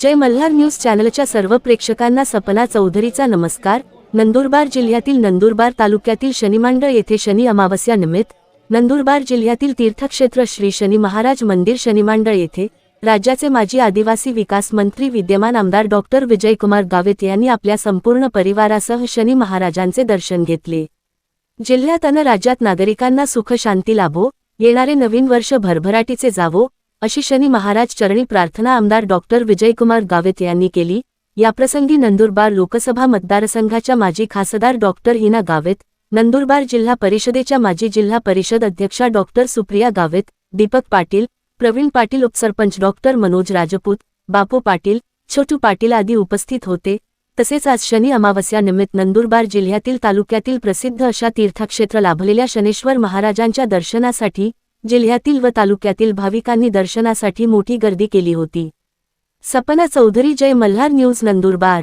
जय Malhar news चॅनलच्या सर्व प्रेक्षकांना सपना चौधरीचा नमस्कार. नंदुरबार जिल्ह्यातील नंदुरबार तालुक्यातील शनिमांडळ येथे शनी अमावस्या निमित्त नंदुरबार जिल्ह्यातील तीर्थक्षेत्र श्री शनी महाराज मंदिर शनिमांडळ येथे राज्याचे माजी आदिवासी विकास मंत्री विद्यमान आमदार डॉक्टर विजयकुमार गावित यांनी आपल्या संपूर्ण परिवारासह शनी महाराजांचे दर्शन घेतले. जिल्ह्यात अन राज्यात नागरिकांना सुख शांती लाभो येणारे नवीन वर्ष भरभराटीचे जावो अशी शनी महाराज चरणी प्रार्थना आमदार डॉक्टर विजयकुमार गावित यांनी केली. याप्रसंगी नंदुरबार लोकसभा मतदारसंघाच्या माजी खासदार डॉक्टर हिना गावित नंदुरबार जिल्हा परिषदेच्या माजी जिल्हा परिषद अध्यक्षा डॉक्टर सुप्रिया गावित दीपक पाटील प्रवीण पाटील उपसरपंच डॉक्टर मनोज राजपूत बापू पाटील छोटू पाटील आदी उपस्थित होते. तसेच आज शनी अमावस्यानिमित्त नंदुरबार जिल्ह्यातील तालुक्यातील प्रसिद्ध अशा तीर्थक्षेत्र लाभलेल्या शनेश्वर महाराजांच्या दर्शनासाठी जिल्ह्यातील व तालुक्यातील भाविकांनी दर्शनासाठी मोठी गर्दी केली होती. सपना चौधरी जय मल्हार न्यूज नंदुरबार.